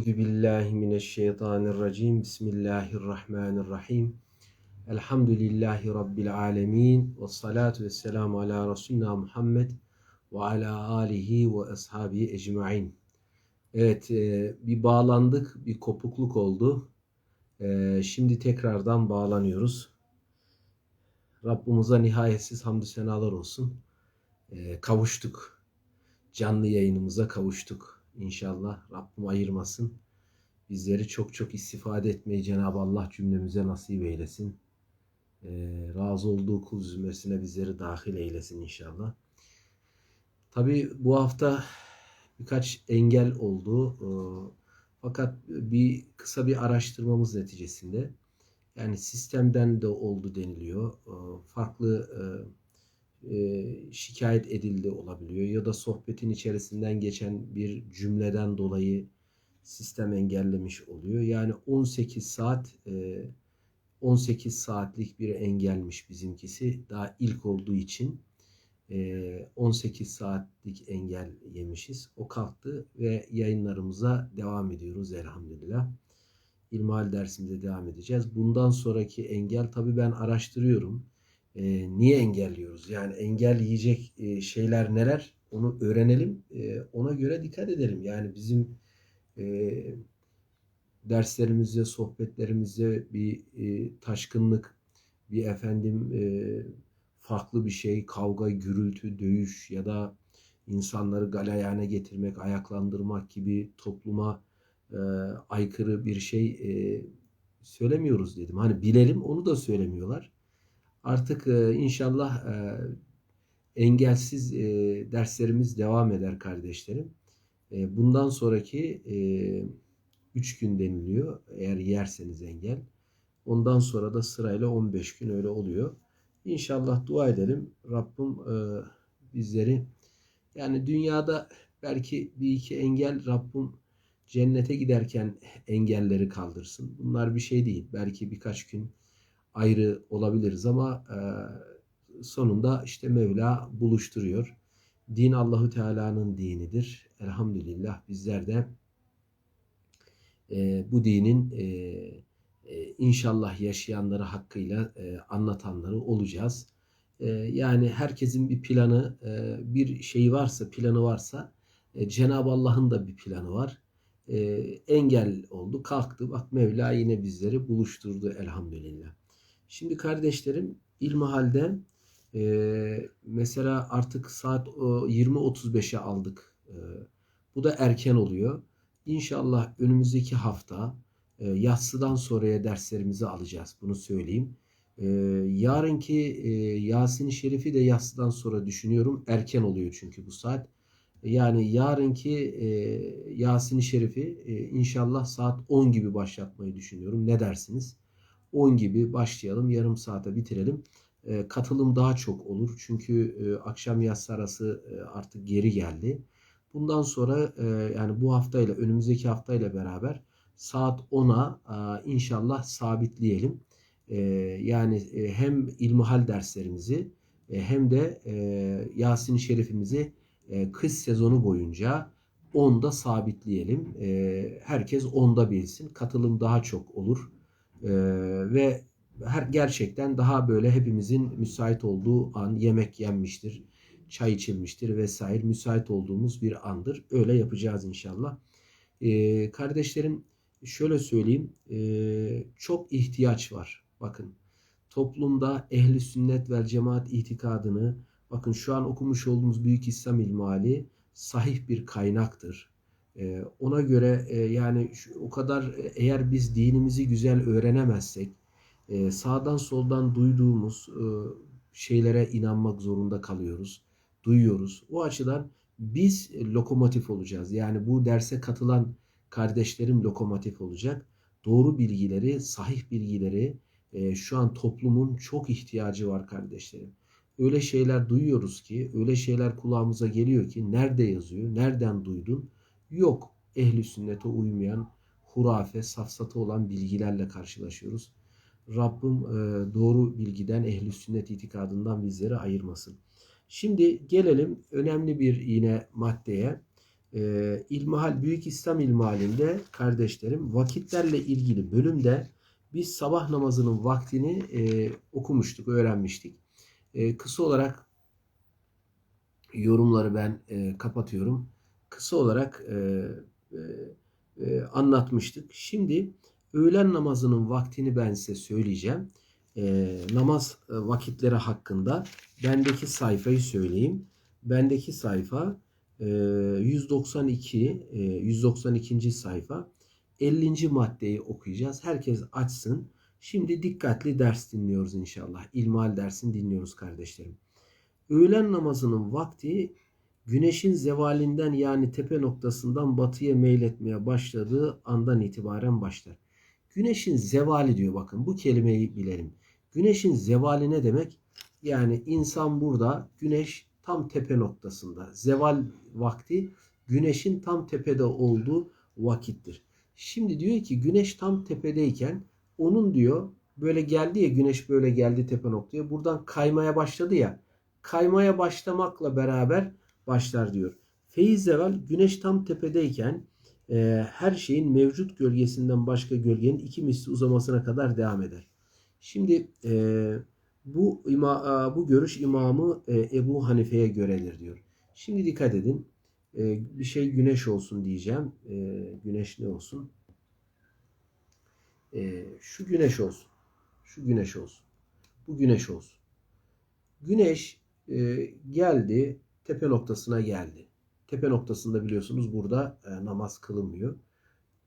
Euzu billahi mineşşeytanirracim. Bismillahirrahmanirrahim. Elhamdülillahi rabbil alamin ve salatu vesselamu ala resulina Muhammed ve ala alihi ve ashabi ecmaîn. Evet, e, bir bağlandık, bir kopukluk oldu. E, şimdi tekrardan bağlanıyoruz. Rabbimize nihayetsiz hamdü senalar olsun. E, kavuştuk. Canlı yayınımıza kavuştuk. İnşallah Rabbim ayırmasın. Bizleri çok çok istifade etmeyi Cenab-ı Allah cümlemize nasip eylesin. Ee, razı olduğu kul zümresine bizleri dahil eylesin inşallah. Tabi bu hafta birkaç engel oldu. Ee, fakat bir kısa bir araştırmamız neticesinde yani sistemden de oldu deniliyor. Ee, farklı e, e, şikayet edildi olabiliyor ya da sohbetin içerisinden geçen bir cümleden dolayı sistem engellemiş oluyor. Yani 18 saat e, 18 saatlik bir engelmiş bizimkisi. Daha ilk olduğu için e, 18 saatlik engel yemişiz. O kalktı ve yayınlarımıza devam ediyoruz elhamdülillah. İlmihal dersimize devam edeceğiz. Bundan sonraki engel tabii ben araştırıyorum e, niye engelliyoruz? Yani engelleyecek e, şeyler neler? Onu öğrenelim. E, ona göre dikkat edelim. Yani bizim e, derslerimizde, sohbetlerimizde bir e, taşkınlık, bir efendim e, farklı bir şey, kavga, gürültü, dövüş ya da insanları galayana getirmek, ayaklandırmak gibi topluma e, aykırı bir şey e, söylemiyoruz dedim. Hani bilelim onu da söylemiyorlar. Artık e, inşallah e, engelsiz e, derslerimiz devam eder kardeşlerim. Bundan sonraki e, 3 gün deniliyor eğer yerseniz engel. Ondan sonra da sırayla 15 gün öyle oluyor. İnşallah dua edelim. Rabbim bizleri yani dünyada belki bir iki engel Rabbim cennete giderken engelleri kaldırsın. Bunlar bir şey değil. Belki birkaç gün ayrı olabiliriz ama e, sonunda işte Mevla buluşturuyor. Din Allahu Teala'nın dinidir. Elhamdülillah bizler de e, bu dinin e, e, inşallah yaşayanları hakkıyla e, anlatanları olacağız. E, yani herkesin bir planı, e, bir şeyi varsa, planı varsa e, Cenab-ı Allah'ın da bir planı var. E, engel oldu, kalktı. Bak Mevla yine bizleri buluşturdu elhamdülillah. Şimdi kardeşlerim ilmihalde e, mesela artık saat 20.35'e aldık. E, bu da erken oluyor. İnşallah önümüzdeki hafta e, yatsıdan sonraya derslerimizi alacağız. Bunu söyleyeyim. E, yarınki e, Yasin-i Şerif'i de yatsıdan sonra düşünüyorum. Erken oluyor çünkü bu saat. Yani yarınki e, Yasin-i Şerif'i e, inşallah saat 10 gibi başlatmayı düşünüyorum. Ne dersiniz? 10 gibi başlayalım. Yarım saate bitirelim. E, katılım daha çok olur. Çünkü e, akşam yatsı arası e, artık geri geldi. Bundan sonra e, yani bu haftayla önümüzdeki haftayla beraber saat 10'a e, inşallah sabitleyelim. E, yani e, hem ilmihal derslerimizi e, hem de e, Yasin-i Şerifimizi e, kış sezonu boyunca 10'da sabitleyelim. E, herkes 10'da bilsin. Katılım daha çok olur. Ee, ve her gerçekten daha böyle hepimizin müsait olduğu an yemek yenmiştir, çay içilmiştir vesaire müsait olduğumuz bir andır. Öyle yapacağız inşallah. Ee, kardeşlerim şöyle söyleyeyim e, çok ihtiyaç var. Bakın toplumda ehli sünnet vel cemaat itikadını bakın şu an okumuş olduğumuz Büyük İslam İlmali sahih bir kaynaktır. Ee, ona göre e, yani o kadar e, eğer biz dinimizi güzel öğrenemezsek e, sağdan soldan duyduğumuz şeylere inanmak zorunda kalıyoruz. Duyuyoruz. O açıdan biz lokomotif olacağız. Yani bu derse katılan kardeşlerim lokomotif olacak. Doğru bilgileri, sahih bilgileri şu an toplumun çok ihtiyacı var kardeşlerim. Öyle şeyler duyuyoruz ki, öyle şeyler kulağımıza geliyor ki nerede yazıyor, nereden duydun? Yok. Ehli sünnete uymayan, hurafe, safsatı olan bilgilerle karşılaşıyoruz. Rabbim e, doğru bilgiden, ehli sünnet itikadından bizleri ayırmasın. Şimdi gelelim önemli bir yine maddeye. e, İlmihal Büyük İslam İlmihalinde kardeşlerim vakitlerle ilgili bölümde biz sabah namazının vaktini e, okumuştuk, öğrenmiştik. E, kısa olarak yorumları ben e, kapatıyorum. Kısa olarak e, e, e, anlatmıştık. Şimdi öğlen namazının vaktini ben size söyleyeceğim. E, namaz e, vakitleri hakkında bendeki sayfayı söyleyeyim. Bendeki sayfa e, 192 e, 192. sayfa 50. maddeyi okuyacağız. Herkes açsın. Şimdi dikkatli ders dinliyoruz inşallah. İlmal dersini dinliyoruz kardeşlerim. Öğlen namazının vakti güneşin zevalinden yani tepe noktasından batıya meyletmeye başladığı andan itibaren başlar. Güneşin zevali diyor bakın bu kelimeyi bilelim. Güneşin zevali ne demek? Yani insan burada güneş tam tepe noktasında. Zeval vakti güneşin tam tepede olduğu vakittir. Şimdi diyor ki güneş tam tepedeyken onun diyor böyle geldi ya güneş böyle geldi tepe noktaya. Buradan kaymaya başladı ya. Kaymaya başlamakla beraber başlar diyor. Feyiz zeval güneş tam tepedeyken e, her şeyin mevcut gölgesinden başka gölgenin iki misli uzamasına kadar devam eder. Şimdi e, bu ima, bu görüş imamı e, Ebu Hanife'ye göredir diyor. Şimdi dikkat edin. E, bir şey güneş olsun diyeceğim. E, güneş ne olsun? E, şu güneş olsun. Şu güneş olsun. Bu güneş olsun. Güneş e, geldi, tepe noktasına geldi. Tepe noktasında biliyorsunuz burada e, namaz kılınmıyor.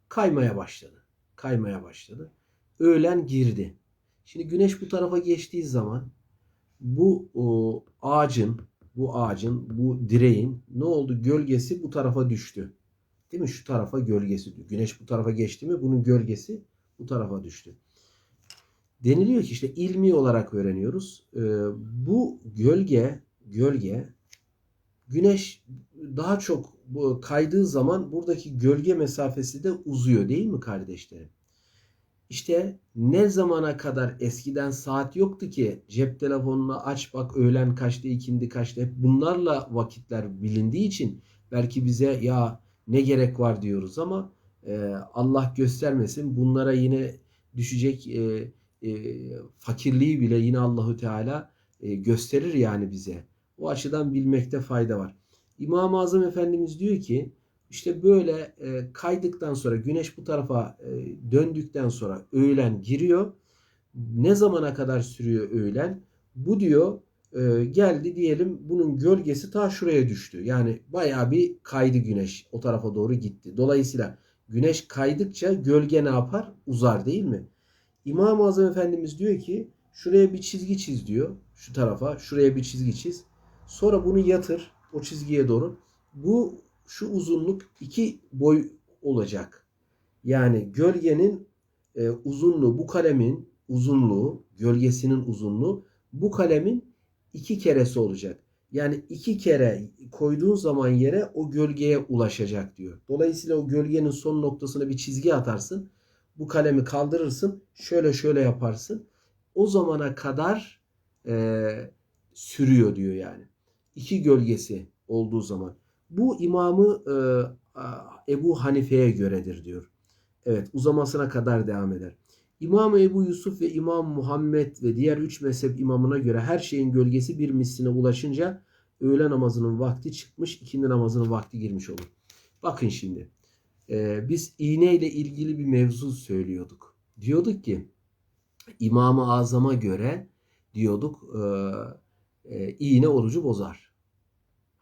Kaymaya başladı. Kaymaya başladı. Öğlen girdi. Şimdi güneş bu tarafa geçtiği zaman bu o, ağacın, bu ağacın, bu direğin ne oldu? Gölgesi bu tarafa düştü. Değil mi? Şu tarafa gölgesi. Güneş bu tarafa geçti mi bunun gölgesi bu tarafa düştü. Deniliyor ki işte ilmi olarak öğreniyoruz. Ee, bu gölge, gölge güneş daha çok kaydığı zaman buradaki gölge mesafesi de uzuyor değil mi kardeşlerim? İşte ne zamana kadar eskiden saat yoktu ki cep telefonunu aç bak öğlen kaçta ikindi kaçta hep bunlarla vakitler bilindiği için belki bize ya ne gerek var diyoruz ama e, Allah göstermesin bunlara yine düşecek e, e, fakirliği bile yine Allahü Teala e, gösterir yani bize. O açıdan bilmekte fayda var. İmam-ı Azam Efendimiz diyor ki işte böyle e, kaydıktan sonra güneş bu tarafa e, döndükten sonra öğlen giriyor. Ne zamana kadar sürüyor öğlen? Bu diyor e, geldi diyelim bunun gölgesi ta şuraya düştü. Yani bayağı bir kaydı güneş o tarafa doğru gitti. Dolayısıyla güneş kaydıkça gölge ne yapar? Uzar değil mi? İmam-ı Azam Efendimiz diyor ki şuraya bir çizgi çiz diyor. Şu tarafa şuraya bir çizgi çiz. Sonra bunu yatır o çizgiye doğru. Bu şu uzunluk iki boy olacak. Yani gölgenin e, uzunluğu bu kalemin uzunluğu gölgesinin uzunluğu bu kalemin iki keresi olacak. Yani iki kere koyduğun zaman yere o gölgeye ulaşacak diyor. Dolayısıyla o gölgenin son noktasına bir çizgi atarsın. Bu kalemi kaldırırsın. Şöyle şöyle yaparsın. O zamana kadar e, sürüyor diyor yani. İki gölgesi olduğu zaman. Bu imamı e, Ebu Hanife'ye göredir diyor. Evet uzamasına kadar devam eder. İmam Ebu Yusuf ve İmam Muhammed ve diğer üç mezhep imamına göre her şeyin gölgesi bir misline ulaşınca öğle namazının vakti çıkmış, ikindi namazının vakti girmiş olur. Bakın şimdi e, biz iğne ile ilgili bir mevzu söylüyorduk. Diyorduk ki İmam-ı Azam'a göre diyorduk e, e, iğne orucu bozar.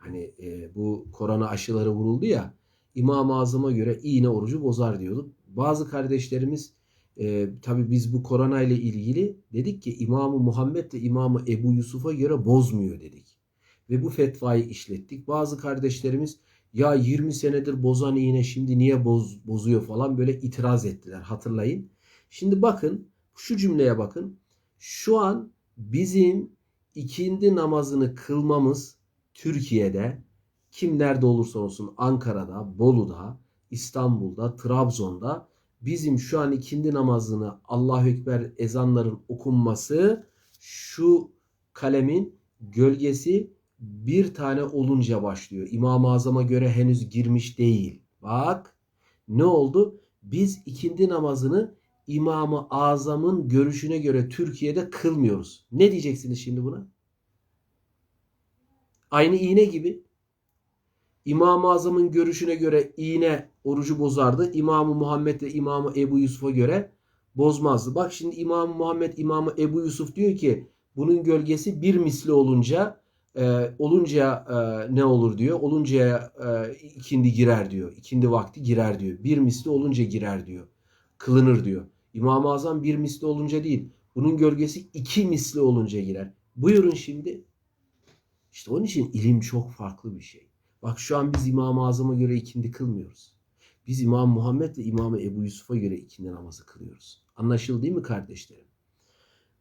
Hani e, bu korona aşıları vuruldu ya İmam-ı Azam'a göre iğne orucu bozar diyorduk. Bazı kardeşlerimiz e, tabi biz bu korona ile ilgili dedik ki İmam-ı Muhammed ve İmam-ı Ebu Yusuf'a göre bozmuyor dedik. Ve bu fetvayı işlettik. Bazı kardeşlerimiz ya 20 senedir bozan iğne şimdi niye boz, bozuyor falan böyle itiraz ettiler hatırlayın. Şimdi bakın şu cümleye bakın. Şu an bizim ikindi namazını kılmamız Türkiye'de kim nerede olursa olsun Ankara'da, Bolu'da, İstanbul'da, Trabzon'da bizim şu an ikindi namazını Allahu Ekber ezanların okunması şu kalemin gölgesi bir tane olunca başlıyor. İmam-ı Azam'a göre henüz girmiş değil. Bak ne oldu? Biz ikindi namazını İmam-ı Azam'ın görüşüne göre Türkiye'de kılmıyoruz. Ne diyeceksiniz şimdi buna? Aynı iğne gibi. İmam-ı Azam'ın görüşüne göre iğne orucu bozardı. İmam-ı Muhammed ve İmam-ı Ebu Yusuf'a göre bozmazdı. Bak şimdi İmam-ı Muhammed, İmam-ı Ebu Yusuf diyor ki bunun gölgesi bir misli olunca e, olunca e, ne olur diyor. Olunca e, ikindi girer diyor. İkindi vakti girer diyor. Bir misli olunca girer diyor. Kılınır diyor. İmam-ı Azam bir misli olunca değil. Bunun gölgesi iki misli olunca girer. Buyurun şimdi. İşte onun için ilim çok farklı bir şey. Bak şu an biz İmam-ı Azam'a göre ikindi kılmıyoruz. Biz İmam Muhammed ve İmam Ebu Yusuf'a göre ikindi namazı kılıyoruz. Anlaşıldı değil mi kardeşlerim?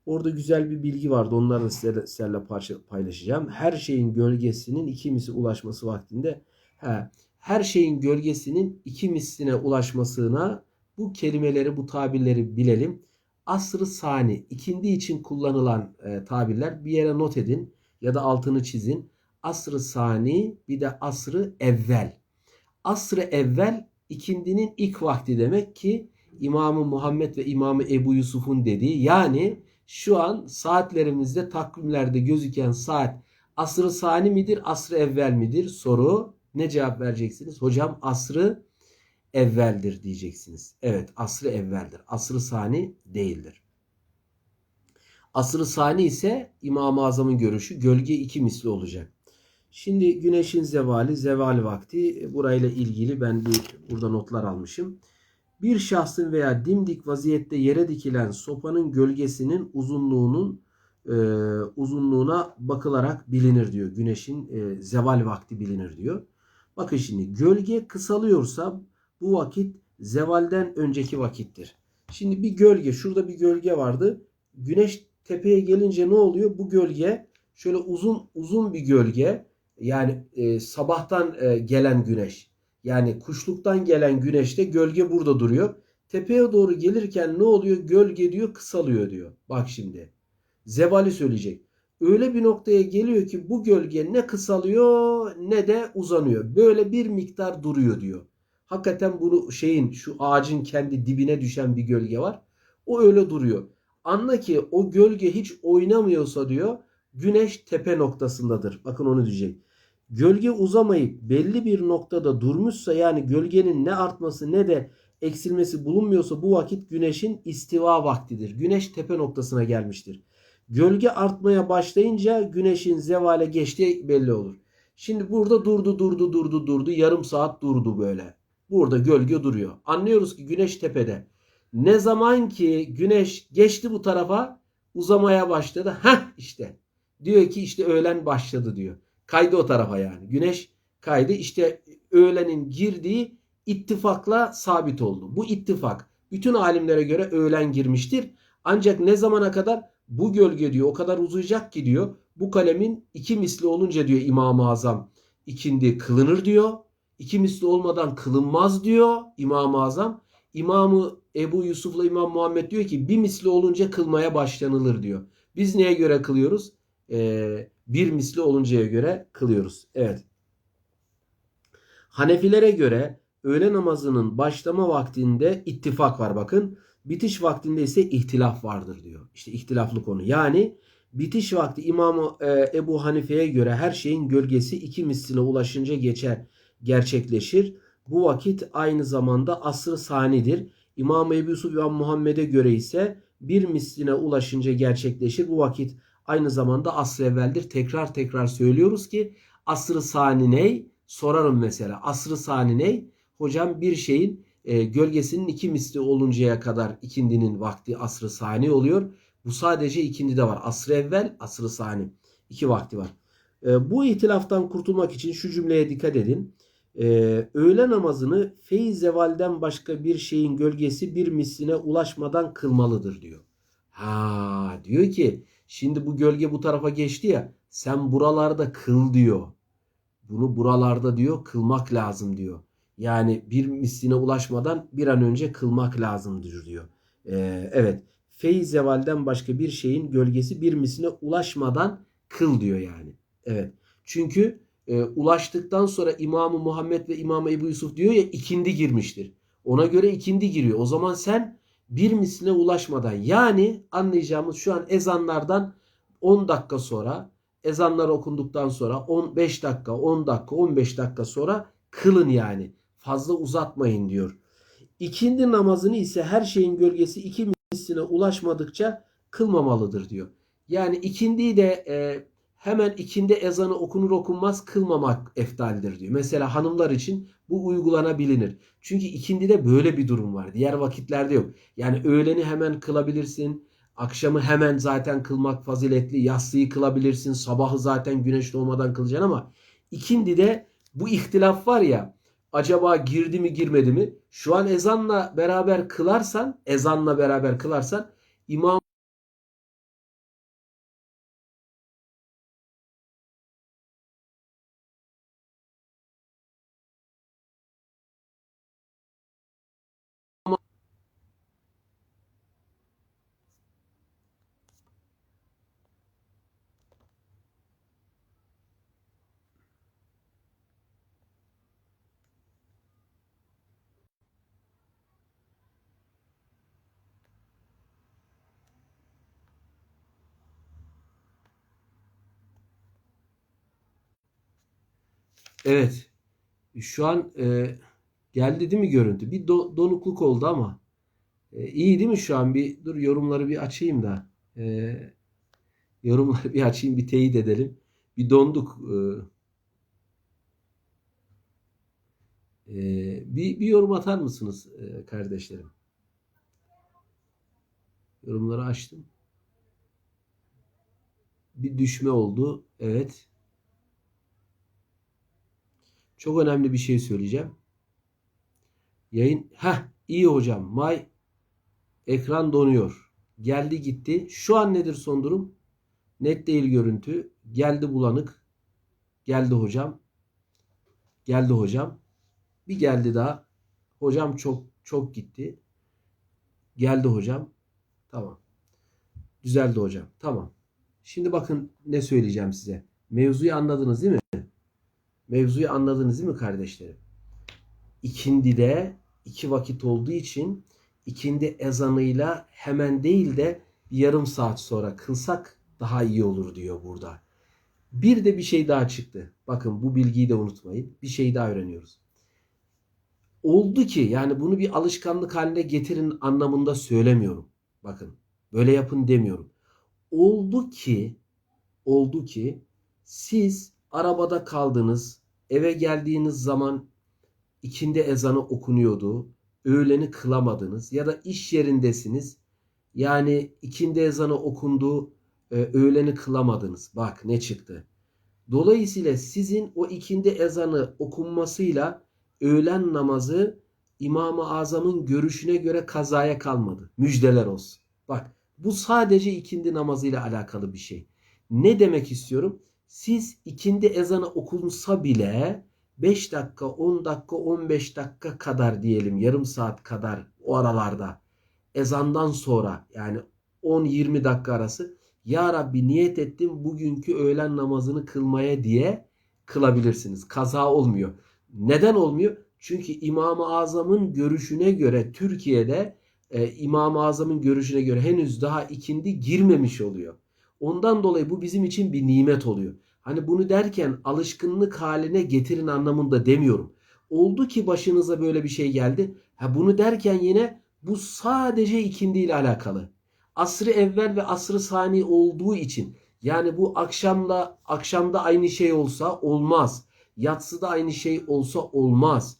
Orada güzel bir bilgi vardı. Onları da sizlerle, sizlerle paylaşacağım. Her şeyin gölgesinin iki misli ulaşması vaktinde he, her şeyin gölgesinin iki misline ulaşmasına bu kelimeleri, bu tabirleri bilelim. Asrı sani, ikindi için kullanılan e, tabirler bir yere not edin ya da altını çizin. Asrı sani bir de asrı evvel. Asrı evvel ikindinin ilk vakti demek ki İmamı Muhammed ve İmamı Ebu Yusuf'un dediği yani şu an saatlerimizde takvimlerde gözüken saat asrı sani midir asrı evvel midir soru ne cevap vereceksiniz? Hocam asrı evveldir diyeceksiniz. Evet asrı evveldir. Asrı sani değildir. Asrı sani ise İmam-ı Azam'ın görüşü gölge iki misli olacak. Şimdi güneşin zevali, zeval vakti burayla ilgili ben bir burada notlar almışım. Bir şahsın veya dimdik vaziyette yere dikilen sopanın gölgesinin uzunluğunun e, uzunluğuna bakılarak bilinir diyor. Güneşin e, zeval vakti bilinir diyor. Bakın şimdi gölge kısalıyorsa bu vakit zevalden önceki vakittir. Şimdi bir gölge şurada bir gölge vardı. Güneş tepeye gelince ne oluyor? Bu gölge şöyle uzun uzun bir gölge yani e, sabahtan e, gelen güneş yani kuşluktan gelen güneşte gölge burada duruyor. Tepeye doğru gelirken ne oluyor? Gölge diyor kısalıyor diyor. Bak şimdi. Zevali söyleyecek. Öyle bir noktaya geliyor ki bu gölge ne kısalıyor ne de uzanıyor. Böyle bir miktar duruyor diyor. Hakikaten bunu şeyin şu ağacın kendi dibine düşen bir gölge var. O öyle duruyor. Anla ki o gölge hiç oynamıyorsa diyor güneş tepe noktasındadır. Bakın onu diyecek. Gölge uzamayıp belli bir noktada durmuşsa yani gölgenin ne artması ne de eksilmesi bulunmuyorsa bu vakit güneşin istiva vaktidir. Güneş tepe noktasına gelmiştir. Gölge artmaya başlayınca güneşin zevale geçtiği belli olur. Şimdi burada durdu durdu durdu durdu yarım saat durdu böyle. Burada gölge duruyor. Anlıyoruz ki güneş tepede. Ne zaman ki güneş geçti bu tarafa uzamaya başladı. Heh işte. Diyor ki işte öğlen başladı diyor. Kaydı o tarafa yani. Güneş kaydı. İşte öğlenin girdiği ittifakla sabit oldu. Bu ittifak bütün alimlere göre öğlen girmiştir. Ancak ne zamana kadar? Bu gölge diyor o kadar uzayacak ki diyor. Bu kalemin iki misli olunca diyor İmam-ı Azam ikindi kılınır diyor. İki misli olmadan kılınmaz diyor İmam-ı Azam. İmamı Ebu Yusuf'la İmam Muhammed diyor ki bir misli olunca kılmaya başlanılır diyor. Biz neye göre kılıyoruz? Ee, bir misli oluncaya göre kılıyoruz. Evet. Hanefilere göre öğle namazının başlama vaktinde ittifak var bakın. Bitiş vaktinde ise ihtilaf vardır diyor. İşte ihtilaflı konu. Yani bitiş vakti İmam e, Ebu Hanife'ye göre her şeyin gölgesi iki misline ulaşınca geçer, gerçekleşir. Bu vakit aynı zamanda asr-ı sanidir. İmam Ebu Yusuf ve Muhammed'e göre ise bir misline ulaşınca gerçekleşir. Bu vakit aynı zamanda asr evveldir. Tekrar tekrar söylüyoruz ki asr-ı sani ney? Sorarım mesela. Asr-ı sani ney? Hocam bir şeyin e, gölgesinin iki misli oluncaya kadar ikindinin vakti asr-ı sani oluyor. Bu sadece ikindi de var. Asr-ı evvel, asr-ı sani. İki vakti var. E, bu ihtilaftan kurtulmak için şu cümleye dikkat edin. E, öğle namazını feyz zevalden başka bir şeyin gölgesi bir misline ulaşmadan kılmalıdır diyor. Ha diyor ki Şimdi bu gölge bu tarafa geçti ya. Sen buralarda kıl diyor. Bunu buralarda diyor kılmak lazım diyor. Yani bir misline ulaşmadan bir an önce kılmak lazımdır diyor. Ee, evet. Feyz zevalden başka bir şeyin gölgesi bir misline ulaşmadan kıl diyor yani. Evet. Çünkü e, ulaştıktan sonra İmam-ı Muhammed ve İmam Ebu Yusuf diyor ya ikindi girmiştir. Ona göre ikindi giriyor. O zaman sen bir misline ulaşmadan yani anlayacağımız şu an ezanlardan 10 dakika sonra ezanlar okunduktan sonra 15 dakika, 10 dakika, 15 dakika sonra kılın yani. Fazla uzatmayın diyor. İkindi namazını ise her şeyin gölgesi iki misline ulaşmadıkça kılmamalıdır diyor. Yani ikindiyi de e, hemen ikindi ezanı okunur okunmaz kılmamak eftaldir diyor. Mesela hanımlar için bu uygulanabilir. Çünkü ikindide böyle bir durum var. Diğer vakitlerde yok. Yani öğleni hemen kılabilirsin. Akşamı hemen zaten kılmak faziletli. Yatsıyı kılabilirsin. Sabahı zaten güneş doğmadan kılacaksın ama ikindide bu ihtilaf var ya acaba girdi mi girmedi mi? Şu an ezanla beraber kılarsan, ezanla beraber kılarsan imam Evet. Şu an e, geldi değil mi görüntü? Bir do- donukluk oldu ama e, iyi değil mi şu an? Bir dur yorumları bir açayım da. E, yorumları bir açayım, bir teyit edelim. Bir donduk. E, e, bir, bir yorum atar mısınız e, kardeşlerim? Yorumları açtım. Bir düşme oldu. Evet. Çok önemli bir şey söyleyeceğim. Yayın ha iyi hocam. May ekran donuyor. Geldi gitti. Şu an nedir son durum? Net değil görüntü. Geldi bulanık. Geldi hocam. Geldi hocam. Bir geldi daha. Hocam çok çok gitti. Geldi hocam. Tamam. Düzeldi hocam. Tamam. Şimdi bakın ne söyleyeceğim size. Mevzuyu anladınız değil mi? Mevzuyu anladınız değil mi kardeşlerim? İkindide iki vakit olduğu için ikindi ezanıyla hemen değil de yarım saat sonra kılsak daha iyi olur diyor burada. Bir de bir şey daha çıktı. Bakın bu bilgiyi de unutmayın. Bir şey daha öğreniyoruz. Oldu ki yani bunu bir alışkanlık haline getirin anlamında söylemiyorum. Bakın böyle yapın demiyorum. Oldu ki oldu ki siz arabada kaldınız Eve geldiğiniz zaman ikindi ezanı okunuyordu. Öğleni kılamadınız ya da iş yerindesiniz. Yani ikindi ezanı okundu, e, öğleni kılamadınız. Bak ne çıktı. Dolayısıyla sizin o ikindi ezanı okunmasıyla öğlen namazı İmam-ı Azam'ın görüşüne göre kazaya kalmadı. Müjdeler olsun. Bak bu sadece ikindi namazıyla alakalı bir şey. Ne demek istiyorum? Siz ikindi ezanı okunsa bile 5 dakika, 10 dakika, 15 dakika kadar diyelim yarım saat kadar o aralarda ezandan sonra yani 10-20 dakika arası Ya Rabbi niyet ettim bugünkü öğlen namazını kılmaya diye kılabilirsiniz. Kaza olmuyor. Neden olmuyor? Çünkü İmam-ı Azam'ın görüşüne göre Türkiye'de e, İmam-ı Azam'ın görüşüne göre henüz daha ikindi girmemiş oluyor. Ondan dolayı bu bizim için bir nimet oluyor. Hani bunu derken alışkınlık haline getirin anlamında demiyorum. Oldu ki başınıza böyle bir şey geldi. Ha bunu derken yine bu sadece ikindi ile alakalı. Asrı evvel ve asrı sani olduğu için yani bu akşamla akşamda aynı şey olsa olmaz. Yatsıda aynı şey olsa olmaz.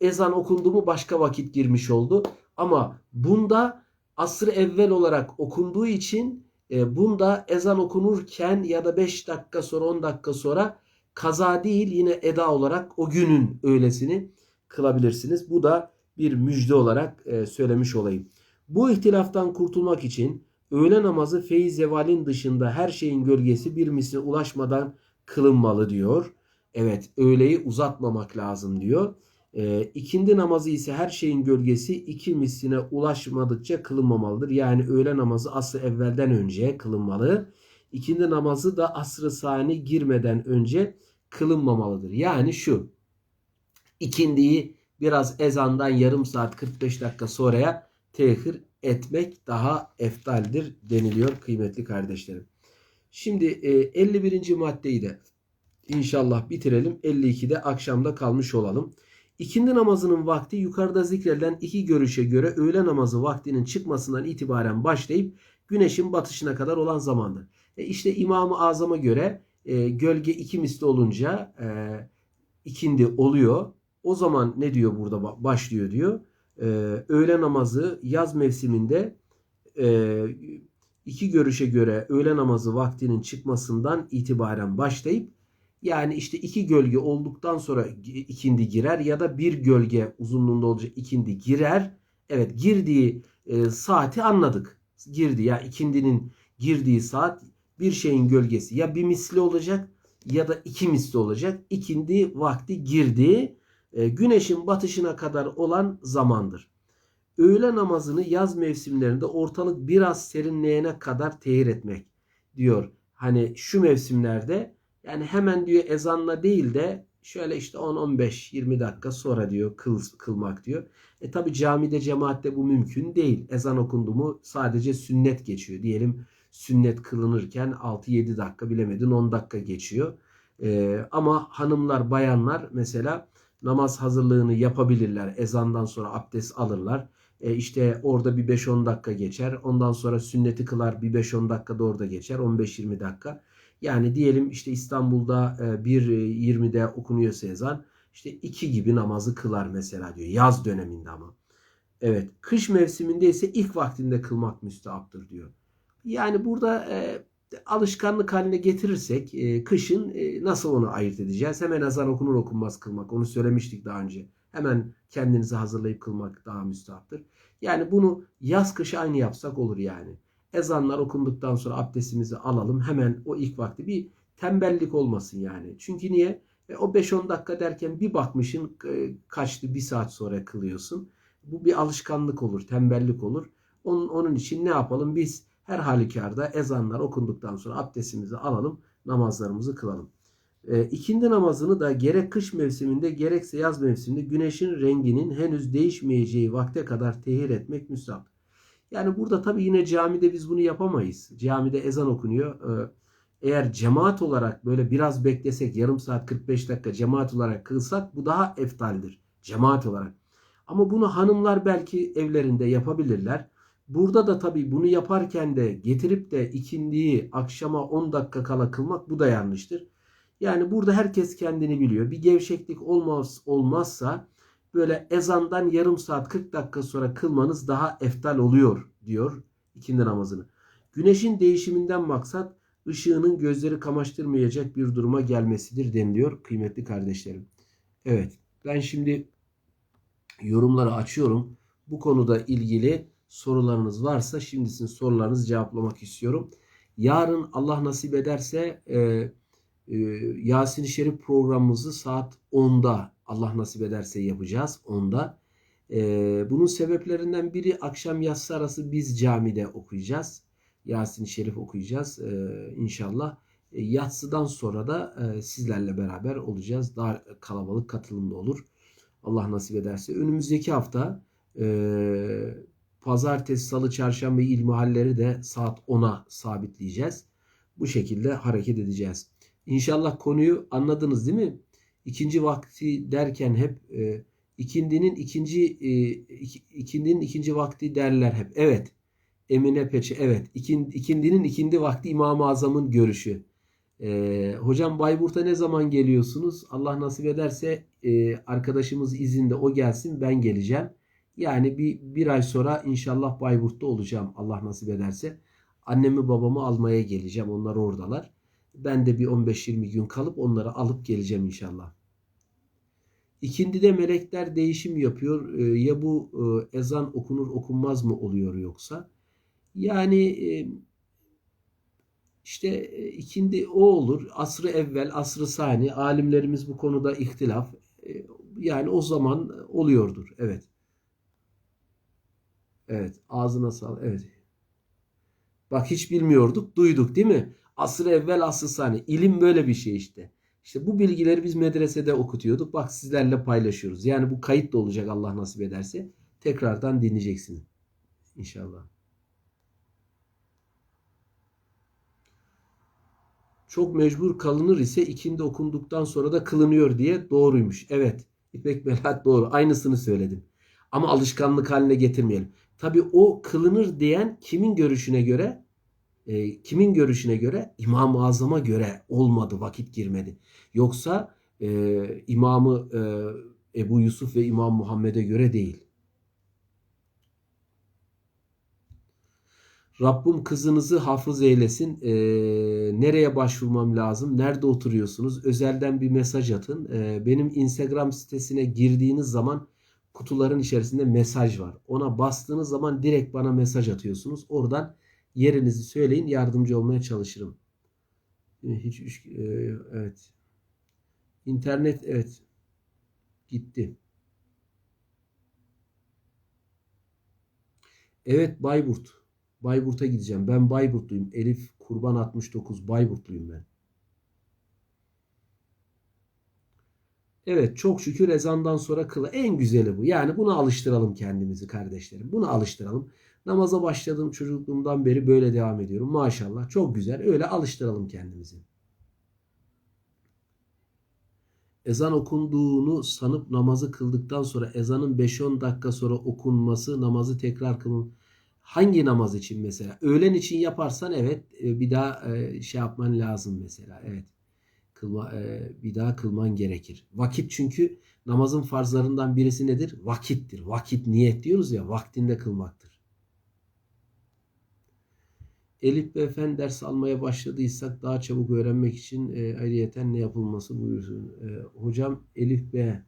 Ezan okundu mu başka vakit girmiş oldu. Ama bunda asrı evvel olarak okunduğu için bunda ezan okunurken ya da 5 dakika sonra 10 dakika sonra kaza değil yine eda olarak o günün öğlesini kılabilirsiniz. Bu da bir müjde olarak e, söylemiş olayım. Bu ihtilaftan kurtulmak için öğle namazı feyiz zevalin dışında her şeyin gölgesi bir misle ulaşmadan kılınmalı diyor. Evet öğleyi uzatmamak lazım diyor. E, ikindi namazı ise her şeyin gölgesi iki misline ulaşmadıkça kılınmamalıdır. Yani öğle namazı aslı evvelden önce kılınmalı. İkindi namazı da asr-ı sani girmeden önce kılınmamalıdır. Yani şu ikindiyi biraz ezandan yarım saat 45 dakika sonraya tehir etmek daha eftaldir deniliyor kıymetli kardeşlerim. Şimdi e, 51. maddeyi de inşallah bitirelim. 52'de akşamda kalmış olalım. İkindi namazının vakti yukarıda zikredilen iki görüşe göre öğle namazı vaktinin çıkmasından itibaren başlayıp güneşin batışına kadar olan zamandır. E işte İmam-ı Azam'a göre e, gölge iki misli olunca e, ikindi oluyor. O zaman ne diyor burada başlıyor diyor. E, öğle namazı yaz mevsiminde e, iki görüşe göre öğle namazı vaktinin çıkmasından itibaren başlayıp yani işte iki gölge olduktan sonra ikindi girer ya da bir gölge uzunluğunda olacak ikindi girer. Evet girdiği e, saati anladık. Girdi ya ikindinin girdiği saat bir şeyin gölgesi ya bir misli olacak ya da iki misli olacak. İkindi vakti girdi. E, güneşin batışına kadar olan zamandır. Öğle namazını yaz mevsimlerinde ortalık biraz serinleyene kadar tehir etmek diyor. Hani şu mevsimlerde yani hemen diyor ezanla değil de şöyle işte 10-15-20 dakika sonra diyor kıl, kılmak diyor. E tabi camide cemaatte bu mümkün değil. Ezan okundu mu sadece sünnet geçiyor. Diyelim sünnet kılınırken 6-7 dakika bilemedin 10 dakika geçiyor. E, ama hanımlar bayanlar mesela namaz hazırlığını yapabilirler. Ezandan sonra abdest alırlar. E işte orada bir 5-10 dakika geçer. Ondan sonra sünneti kılar bir 5-10 dakika da orada geçer. 15-20 dakika. Yani diyelim işte İstanbul'da 1.20'de e, okunuyorsa ezan işte 2 gibi namazı kılar mesela diyor. Yaz döneminde ama. Evet. Kış mevsiminde ise ilk vaktinde kılmak müstahaptır diyor. Yani burada e, alışkanlık haline getirirsek e, kışın e, nasıl onu ayırt edeceğiz? Hemen ezan okunur okunmaz kılmak. Onu söylemiştik daha önce. Hemen kendinizi hazırlayıp kılmak daha müstahaptır. Yani bunu yaz kışı aynı yapsak olur yani ezanlar okunduktan sonra abdestimizi alalım. Hemen o ilk vakti bir tembellik olmasın yani. Çünkü niye? E, o 5-10 dakika derken bir bakmışın e, kaçtı bir saat sonra kılıyorsun. Bu bir alışkanlık olur, tembellik olur. Onun, onun için ne yapalım? Biz her halükarda ezanlar okunduktan sonra abdestimizi alalım, namazlarımızı kılalım. E, ikindi namazını da gerek kış mevsiminde gerekse yaz mevsiminde güneşin renginin henüz değişmeyeceği vakte kadar tehir etmek müsap. Yani burada tabii yine camide biz bunu yapamayız. Camide ezan okunuyor. Ee, eğer cemaat olarak böyle biraz beklesek yarım saat 45 dakika cemaat olarak kılsak bu daha eftaldir. Cemaat olarak. Ama bunu hanımlar belki evlerinde yapabilirler. Burada da tabii bunu yaparken de getirip de ikindiyi akşama 10 dakika kala kılmak bu da yanlıştır. Yani burada herkes kendini biliyor. Bir gevşeklik olmaz olmazsa böyle ezandan yarım saat 40 dakika sonra kılmanız daha eftal oluyor diyor ikindi namazını. Güneşin değişiminden maksat ışığının gözleri kamaştırmayacak bir duruma gelmesidir deniliyor kıymetli kardeşlerim. Evet ben şimdi yorumları açıyorum. Bu konuda ilgili sorularınız varsa şimdi sizin sorularınızı cevaplamak istiyorum. Yarın Allah nasip ederse e, e, Yasin-i Şerif programımızı saat 10'da Allah nasip ederse yapacağız onda. Ee, bunun sebeplerinden biri akşam yatsı arası biz camide okuyacağız. Yasin-i Şerif okuyacağız ee, inşallah. E, yatsıdan sonra da e, sizlerle beraber olacağız. Daha kalabalık katılımda olur. Allah nasip ederse. Önümüzdeki hafta e, pazartesi, salı, çarşamba ilmihalleri de saat 10'a sabitleyeceğiz. Bu şekilde hareket edeceğiz. İnşallah konuyu anladınız değil mi? İkinci vakti derken hep e, ikindinin ikinci e, ikindinin ikinci vakti derler hep. Evet. Emine Peçe evet. İkin, ikindinin ikindi vakti İmam-ı Azam'ın görüşü. E, hocam Bayburt'a ne zaman geliyorsunuz? Allah nasip ederse e, arkadaşımız izinde o gelsin ben geleceğim. Yani bir, bir ay sonra inşallah Bayburt'ta olacağım Allah nasip ederse. Annemi babamı almaya geleceğim. Onlar oradalar. Ben de bir 15-20 gün kalıp onları alıp geleceğim inşallah. İkindide melekler değişim yapıyor. Ee, ya bu e, ezan okunur okunmaz mı oluyor yoksa? Yani e, işte e, ikindi o olur. Asrı evvel, asrı sani. Alimlerimiz bu konuda ihtilaf. Yani o zaman oluyordur. Evet. Evet. Ağzına sağ. Evet. Bak hiç bilmiyorduk, duyduk değil mi? Asır evvel asır sani. İlim böyle bir şey işte. İşte bu bilgileri biz medresede okutuyorduk. Bak sizlerle paylaşıyoruz. Yani bu kayıt da olacak Allah nasip ederse. Tekrardan dinleyeceksiniz. İnşallah. Çok mecbur kalınır ise ikindi okunduktan sonra da kılınıyor diye doğruymuş. Evet. İpek Belat doğru. Aynısını söyledim. Ama alışkanlık haline getirmeyelim. Tabii o kılınır diyen kimin görüşüne göre? E, kimin görüşüne göre? İmam-ı Azam'a göre olmadı, vakit girmedi. Yoksa e, İmamı e, Ebu Yusuf ve İmam Muhammed'e göre değil. Rabbim kızınızı hafız eylesin. E, nereye başvurmam lazım? Nerede oturuyorsunuz? Özelden bir mesaj atın. E, benim Instagram sitesine girdiğiniz zaman kutuların içerisinde mesaj var. Ona bastığınız zaman direkt bana mesaj atıyorsunuz. Oradan yerinizi söyleyin. Yardımcı olmaya çalışırım. Hiç e, evet. İnternet evet. Gitti. Evet Bayburt. Bayburt'a gideceğim. Ben Bayburtluyum. Elif Kurban 69 Bayburtluyum ben. Evet çok şükür ezandan sonra kılı en güzeli bu. Yani buna alıştıralım kendimizi kardeşlerim. Buna alıştıralım. Namaza başladığım çocukluğumdan beri böyle devam ediyorum. Maşallah çok güzel. Öyle alıştıralım kendimizi. Ezan okunduğunu sanıp namazı kıldıktan sonra ezanın 5-10 dakika sonra okunması namazı tekrar kılın. Hangi namaz için mesela? Öğlen için yaparsan evet e, bir daha e, şey yapman lazım mesela. Evet kılma, e, bir daha kılman gerekir. Vakit çünkü namazın farzlarından birisi nedir? Vakittir. Vakit niyet diyoruz ya vaktinde kılmaktır. Elif ve Fen ders almaya başladıysak daha çabuk öğrenmek için e, ayrıyeten ne yapılması buyursun. E, hocam Elif B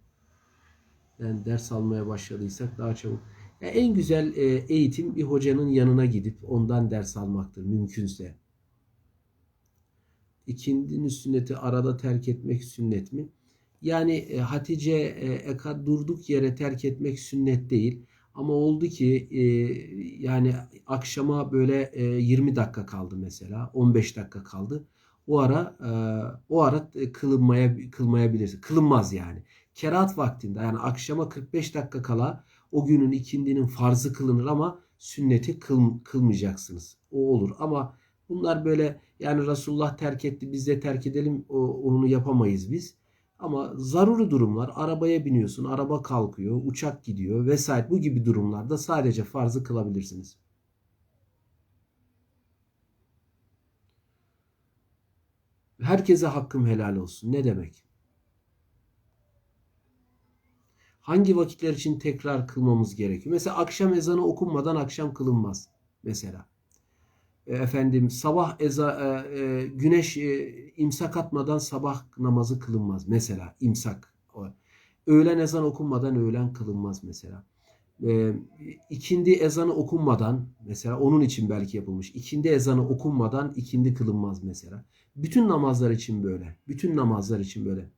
yani ders almaya başladıysak daha çabuk. Yani en güzel e, eğitim bir hocanın yanına gidip ondan ders almaktır mümkünse. İkindinin sünneti arada terk etmek sünnet mi? Yani e, Hatice e, Eka durduk yere terk etmek sünnet değil. Ama oldu ki e, yani akşama böyle e, 20 dakika kaldı mesela. 15 dakika kaldı. O ara e, o ara kılınmaya kılmayabilirsin. Kılınmaz yani. Kerat vaktinde yani akşama 45 dakika kala o günün ikindinin farzı kılınır ama sünneti kıl, kılmayacaksınız. O olur ama bunlar böyle yani Resulullah terk etti biz de terk edelim onu yapamayız biz. Ama zaruri durumlar arabaya biniyorsun, araba kalkıyor, uçak gidiyor vesaire bu gibi durumlarda sadece farzı kılabilirsiniz. Herkese hakkım helal olsun. Ne demek? Hangi vakitler için tekrar kılmamız gerekiyor? Mesela akşam ezanı okunmadan akşam kılınmaz. Mesela. E, efendim sabah eza, e, e, güneş imsak atmadan sabah namazı kılınmaz mesela imsak. Öğlen ezan okunmadan öğlen kılınmaz mesela. İkindi ezanı okunmadan mesela onun için belki yapılmış. İkindi ezanı okunmadan ikindi kılınmaz mesela. Bütün namazlar için böyle. Bütün namazlar için böyle.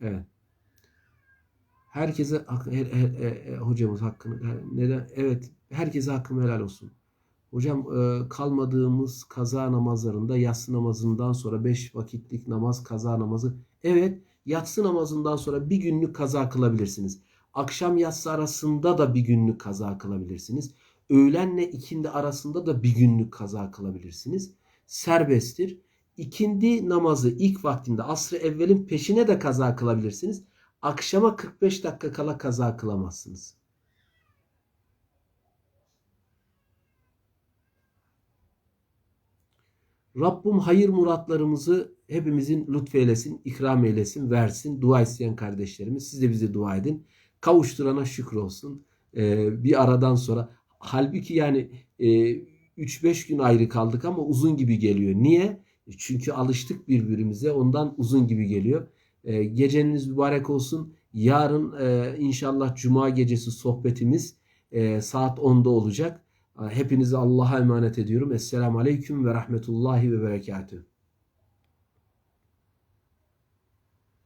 Evet. Herkese her, her, her, hocamız hakkını neden evet herkese hakkım helal olsun. Hocam e, kalmadığımız kaza namazlarında yatsı namazından sonra beş vakitlik namaz kaza namazı. Evet yatsı namazından sonra bir günlük kaza kılabilirsiniz. Akşam yatsı arasında da bir günlük kaza kılabilirsiniz. Öğlenle ikindi arasında da bir günlük kaza kılabilirsiniz. Serbesttir. İkindi namazı ilk vaktinde asrı evvelin peşine de kaza kılabilirsiniz. Akşama 45 dakika kala kaza kılamazsınız. Rabbim hayır muratlarımızı hepimizin lütfeylesin, ikram eylesin, versin. Dua isteyen kardeşlerimiz siz de bize dua edin. Kavuşturana şükür olsun. Ee, bir aradan sonra halbuki yani e, 3-5 gün ayrı kaldık ama uzun gibi geliyor. Niye? Çünkü alıştık birbirimize ondan uzun gibi geliyor. Ee, geceniz mübarek olsun. Yarın e, inşallah cuma gecesi sohbetimiz e, saat 10'da olacak. Hepinizi Allah'a emanet ediyorum. Esselamu Aleyküm ve Rahmetullahi ve Berekatühü.